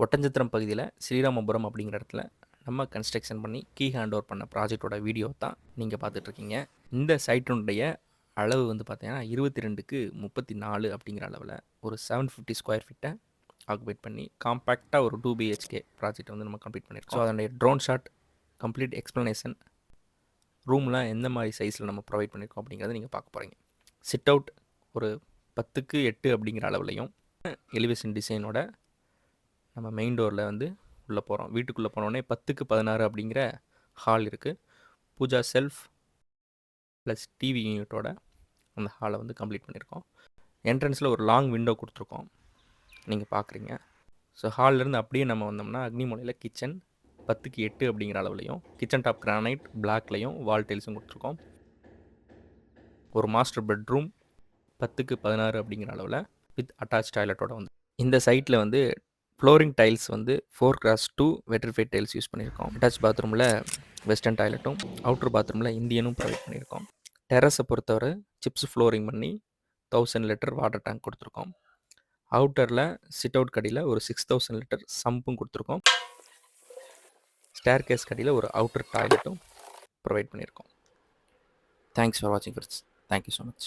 ஒட்டஞ்சத்திரம் பகுதியில் ஸ்ரீராமபுரம் அப்படிங்கிற இடத்துல நம்ம கன்ஸ்ட்ரக்ஷன் பண்ணி கீ ஹேண்ட் ஓவர் பண்ண ப்ராஜெக்டோட வீடியோ தான் நீங்கள் பார்த்துட்ருக்கீங்க. இந்த சைட்டினுடைய அளவு வந்து பார்த்தீங்கன்னா இருபத்தி ரெண்டுக்கு முப்பத்தி நாலு அப்படிங்கிற அளவில் ஒரு செவன் ஃபிஃப்டி ஸ்கொயர் ஃபீட்டை ஆக்குபேட் பண்ணி காம்பேக்டாக ஒரு டூ பிஹெச்கே ப்ராஜெக்ட் வந்து நம்ம கம்ப்ளீட் பண்ணியிருக்கோம் ஸோ அதனுடைய ட்ரோன் ஷாட் கம்ப்ளீட் எக்ஸ்ப்ளனேஷன் ரூம்லாம் எந்த மாதிரி சைஸில் நம்ம ப்ரொவைட் பண்ணியிருக்கோம் அப்படிங்கிறத நீங்கள் பார்க்க போகிறீங்க சிட் அவுட் ஒரு பத்துக்கு எட்டு அப்படிங்கிற அளவுலையும் எலிவேஷன் டிசைனோட நம்ம மெயின் டோரில் வந்து உள்ளே போகிறோம் வீட்டுக்குள்ளே போனோடனே பத்துக்கு பதினாறு அப்படிங்கிற ஹால் இருக்குது பூஜா செல்ஃப் ப்ளஸ் டிவி யூனிட்டோட அந்த ஹாலை வந்து கம்ப்ளீட் பண்ணியிருக்கோம் என்ட்ரன்ஸில் ஒரு லாங் விண்டோ கொடுத்துருக்கோம். நீங்கள் பார்க்குறீங்க ஸோ ஹால்லேருந்து அப்படியே நம்ம வந்தோம்னா அக்னிமலையில் கிச்சன் பத்துக்கு எட்டு அப்படிங்கிற அளவுலையும் கிச்சன் டாப் கிரானைட் பிளாக்லையும் வால் டைல்ஸும் கொடுத்துருக்கோம். ஒரு மாஸ்டர் பெட்ரூம் பத்துக்கு பதினாறு அப்படிங்கிற அளவில் வித் அட்டாச் டாய்லெட்டோட வந்து. இந்த சைட்டில் வந்து ஃப்ளோரிங் டைல்ஸ் வந்து four cross two vitrified tiles use பண்ணியிருக்கோம். அட்டாச் பாத்ரூமில் வெஸ்டர்ன் டாய்லெட்டும் அவுட்டர் பாத்ரூமில் இந்தியனும் ப்ரொவைட் பண்ணியிருக்கோம். டெரஸை பொறுத்தவரை சிப்ஸ் ஃப்ளோரிங் பண்ணி தௌசண்ட் லிட்டர் வாட்டர் டேங்க் கொடுத்துருக்கோம். அவுட்டரில் சிட் அவுட் கடியில் ஒரு சிக்ஸ் தௌசண்ட் லிட்டர் சம்பும் கொடுத்துருக்கோம். ஸ்டேர் கேஸ் கடியில் ஒரு அவுட்டர் டாய்லெட்டும் ப்ரொவைட் பண்ணியிருக்கோம். தேங்க்ஸ் ஃபார் வாட்சிங் friends thank you so much